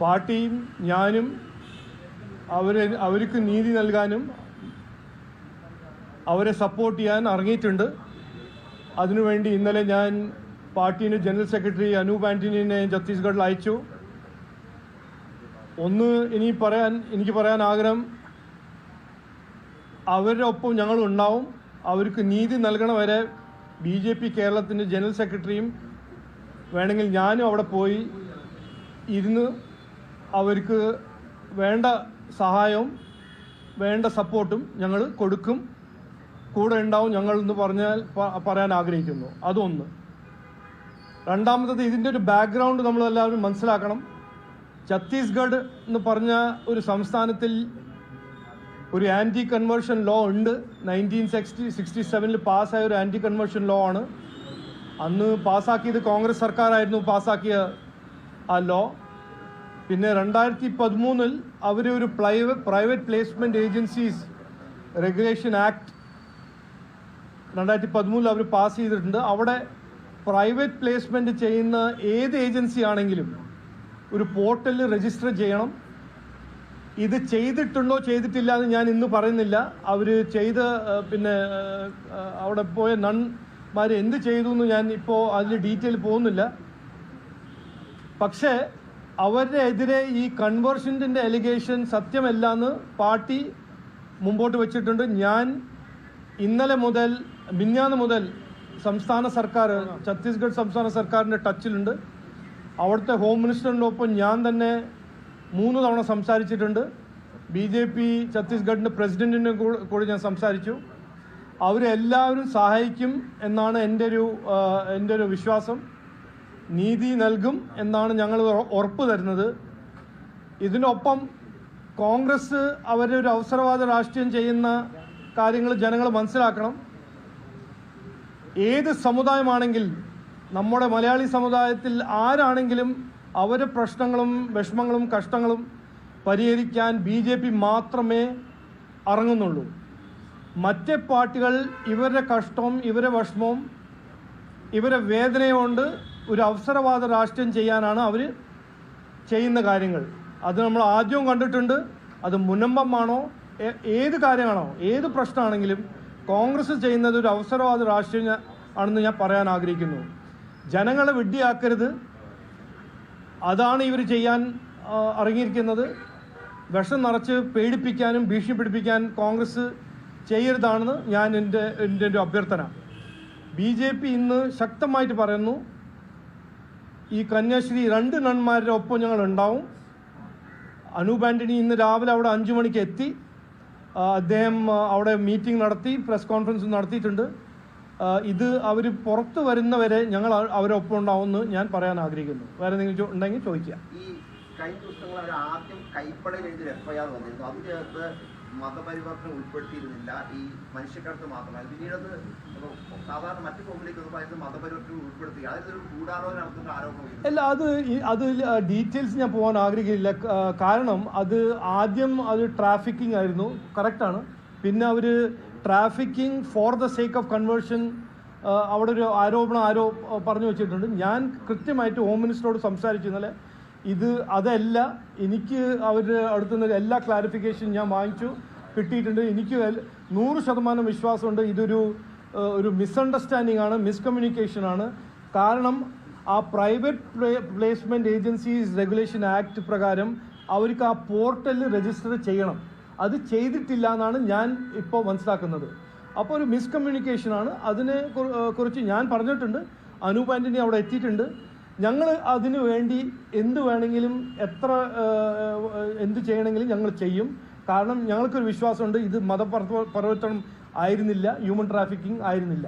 പാർട്ടിയും ഞാനും അവരെ അവർക്ക് നീതി നൽകാനും അവരെ സപ്പോർട്ട് ചെയ്യാൻ ഇറങ്ങിയിട്ടുണ്ട്. അതിനുവേണ്ടി ഇന്നലെ ഞാൻ പാർട്ടീന്റെ ജനറൽ സെക്രട്ടറി അനൂപ് ആന്റണിനെ ഛത്തീസ്ഗഡിൽ അയച്ചു. ഒന്ന് ഇനി പറയാൻ എനിക്ക് പറയാൻ ആഗ്രഹം അവരുടെ ഒപ്പം ഞങ്ങൾ ഉണ്ടാവും. അവർക്ക് നീതി നൽകണ വരെ ബി ജെ പി കേരളത്തിന്റെ ജനറൽ സെക്രട്ടറിയും വേണമെങ്കിൽ ഞാനും അവിടെ പോയി ഇരുന്ന് അവർക്ക് വേണ്ട സഹായവും വേണ്ട സപ്പോർട്ടും ഞങ്ങൾ കൊടുക്കും. കൂടെ ഉണ്ടാവും ഞങ്ങൾ എന്ന് പറഞ്ഞാൽ പറയാൻ ആഗ്രഹിക്കുന്നു. അതൊന്ന്. രണ്ടാമത്തത് ഇതിന്റെ ഒരു ബാക്ക്ഗ്രൗണ്ട് നമ്മളെല്ലാവരും മനസ്സിലാക്കണം. ഛത്തീസ്ഗഡ് എന്ന് പറഞ്ഞ ഒരു സംസ്ഥാനത്തിൽ ഒരു ആന്റി കൺവേർഷൻ ലോ ഉണ്ട് നയന്റീൻ സിക്സ്റ്റി സിക്സ്റ്റി സെവനിൽ പാസ്സായ ഒരു ആന്റി കൺവേർഷൻ ലോ ആണ്. അന്ന് പാസ്സാക്കിയത് കോൺഗ്രസ് സർക്കാരായിരുന്നു പാസ്സാക്കിയ ആ ലോ പിന്നെ രണ്ടായിരത്തി പതിമൂന്നിൽ അവർ ഒരു private placement agencies regulation act രണ്ടായിരത്തി പതിമൂന്നിൽ അവർ പാസ് ചെയ്തിട്ടുണ്ട്. അവിടെ പ്രൈവറ്റ് പ്ലേസ്മെന്റ് ചെയ്യുന്ന ഏത് ഏജൻസി ആണെങ്കിലും ഒരു പോർട്ടലിൽ രജിസ്റ്റർ ചെയ്യണം. ഇത് ചെയ്തിട്ടുണ്ടോ ചെയ്തിട്ടില്ല എന്ന് ഞാൻ ഇന്ന് പറയുന്നില്ല. അവർ ചെയ്ത് പിന്നെ അവിടെ പോയ നൺമാർ എന്ത് ചെയ്തു എന്ന് ഞാൻ ഇപ്പോൾ അതിൽ ഡീറ്റെയിൽ പോകുന്നില്ല. പക്ഷേ അവരുടെ എതിരെ ഈ കൺവേർഷന്റെ എലിഗേഷൻ സത്യമല്ല എന്ന് പാർട്ടി മുമ്പോട്ട് വെച്ചിട്ടുണ്ട്. ഞാൻ ഇന്നലെ മുതൽ മിന്നാന്ന് മുതൽ സംസ്ഥാന സർക്കാർ ഛത്തീസ്ഗഡ് സംസ്ഥാന സർക്കാരിന്റെ ടച്ചിലുണ്ട് അവിടുത്തെ ഹോം മിനിസ്റ്ററിന്റെ ഒപ്പം ഞാൻ തന്നെ മൂന്ന് തവണ സംസാരിച്ചിട്ടുണ്ട്. ബി ജെ പി ഛത്തീസ്ഗഡിന്റെ പ്രസിഡന്റിന്റെ കൂടെ ഞാൻ സംസാരിച്ചു. അവരെല്ലാവരും സഹായിക്കും എന്നാണ് എന്റെ ഒരു എന്റെ ഒരു വിശ്വാസം. നീതി നൽകും എന്നാണ് ഞങ്ങൾ ഉറ- ഉറപ്പ് തരുന്നത്. ഇതിനൊപ്പം കോൺഗ്രസ് അവരുടെ ഒരു അവസരവാദ രാഷ്ട്രീയം ചെയ്യുന്ന കാര്യങ്ങൾ ജനങ്ങൾ മനസ്സിലാക്കണം. ഏത് സമുദായമാണെങ്കിൽ നമ്മുടെ മലയാളി സമുദായത്തിൽ ആരാണെങ്കിലും അവരുടെ പ്രശ്നങ്ങളും വിഷമങ്ങളും കഷ്ടങ്ങളും പരിഹരിക്കാൻ ബി ജെ പി മാത്രമേ ഇറങ്ങുന്നുള്ളൂ മറ്റേ പാർട്ടികൾ ഇവരുടെ കഷ്ടവും ഇവരുടെ വിഷമവും ഇവരുടെ വേദനയുമുണ്ട് ഒരു അവസരവാദ രാഷ്ട്രീയം ചെയ്യാനാണ് അവർ ചെയ്യുന്ന കാര്യങ്ങൾ. അത് നമ്മൾ ആദ്യവും കണ്ടിട്ടുണ്ട്. അത് മുനമ്പമാണോ ഏത് കാര്യമാണോ? ഏത് പ്രശ്നമാണെങ്കിലും കോൺഗ്രസ് ചെയ്യുന്നത് ഒരു അവസരവാദ രാഷ്ട്രീയം ആണെന്ന് ഞാൻ പറയാൻ ആഗ്രഹിക്കുന്നു. ജനങ്ങളെ വിഡ്ഢിയാക്കരുത്. അതാണ് ഇവർ ചെയ്യാൻ അറിഞ്ഞിരിക്കുന്നത് വിഷം നിറച്ച് പേടിപ്പിക്കാനും ഭീഷണിപ്പെടുപ്പിക്കാൻ കോൺഗ്രസ് ചെയ്യരുതാണെന്ന് ഞാൻ എന്റെ എന്റെ ഒരു അഭ്യർത്ഥന. ബി ജെ പി ഇന്ന് ശക്തമായിട്ട് പറയുന്നു. ഈ കന്യാശ്രീ രണ്ട് നന്മാരുടെ ഒപ്പം ഞങ്ങൾ ഉണ്ടാവും. അനൂപ് ആന്റണി ഇന്ന് രാവിലെ അവിടെ അഞ്ചു മണിക്ക് എത്തി. അദ്ദേഹം അവിടെ മീറ്റിംഗ് നടത്തി പ്രസ് കോൺഫറൻസ് നടത്തിയിട്ടുണ്ട്. ഇത് അവർ പുറത്ത് വരുന്നവരെ ഞങ്ങൾ അവരൊപ്പം ഉണ്ടാവുമെന്ന് ഞാൻ പറയാൻ ആഗ്രഹിക്കുന്നു. വേറെ എന്തെങ്കിലും ഉണ്ടെങ്കിൽ ചോദിക്കുക. ഈ കഴിഞ്ഞ ദിവസങ്ങൾ ആദ്യം കൈപ്പടയിൽ എഴുതി എഫ്ഐആർ വന്നിരുന്നു. അതിനകത്ത് മതപരിവർത്തനം ഉൾപ്പെടുത്തിയിരുന്നില്ല. ഈ മനുഷ്യക്കടത്ത് മാത്രമല്ല. പിന്നീട് അത് സാധാരണ മറ്റു കോമ്പിലേക്ക് പറയുന്നത് മതപരിവർത്തനം ഉൾപ്പെടുത്തി. അതൊരു ഗൂഢാലോചന നടത്തുന്ന ആരോപണം അല്ല അത് അത് ഡീറ്റെയിൽസ് ഞാൻ പോകാൻ ആഗ്രഹിക്കില്ല. കാരണം അത് ആദ്യം അത് ട്രാഫിക്കിംഗ് ആയിരുന്നു. കറക്റ്റാണ് പിന്നെ അവർ trafficking for the sake of conversion അവിടെ ഒരു ആരോപണം ആരോ പറഞ്ഞു വെച്ചിട്ടുണ്ട്. ഞാൻ കൃത്യമായിട്ട് ഹോം മിനിസ്റ്ററോട് സംസാരിച്ചു. ഇന്നലെ ഇത് അതല്ല എനിക്ക് അവരുടെ അടുത്തുനിന്ന് എല്ലാ ക്ലാരിഫിക്കേഷൻ ഞാൻ വാങ്ങിച്ചു കിട്ടിയിട്ടുണ്ട്. എനിക്ക് നൂറ് ശതമാനം വിശ്വാസമുണ്ട്. ഇതൊരു ഒരു മിസ്അണ്ടർസ്റ്റാൻഡിംഗ് ആണ് മിസ്കമ്മ്യൂണിക്കേഷൻ ആണ്. കാരണം ആ private placement agencies regulation act പ്രകാരം അവർക്ക് ആ പോർട്ടലിൽ രജിസ്റ്റർ ചെയ്യണം. അത് ചെയ്തിട്ടില്ല എന്നാണ് ഞാൻ ഇപ്പോൾ മനസ്സിലാക്കുന്നത്. അപ്പോൾ ഒരു മിസ്കമ്മ്യൂണിക്കേഷൻ ആണ്. അതിനെ കുറി- കുറിച്ച് ഞാൻ പറഞ്ഞിട്ടുണ്ട്. അനൂപ് ആന്റണി അവിടെ എത്തിയിട്ടുണ്ട്. ഞങ്ങൾ അതിനു വേണ്ടി എന്ത് വേണമെങ്കിലും എത്ര എന്ത് ചെയ്യണമെങ്കിലും ഞങ്ങൾ ചെയ്യും. കാരണം ഞങ്ങൾക്കൊരു വിശ്വാസമുണ്ട് ഇത് മതപ്രവർത്തനം ആയിരുന്നില്ല ഹ്യൂമൻ ട്രാഫിക്കിംഗ് ആയിരുന്നില്ല.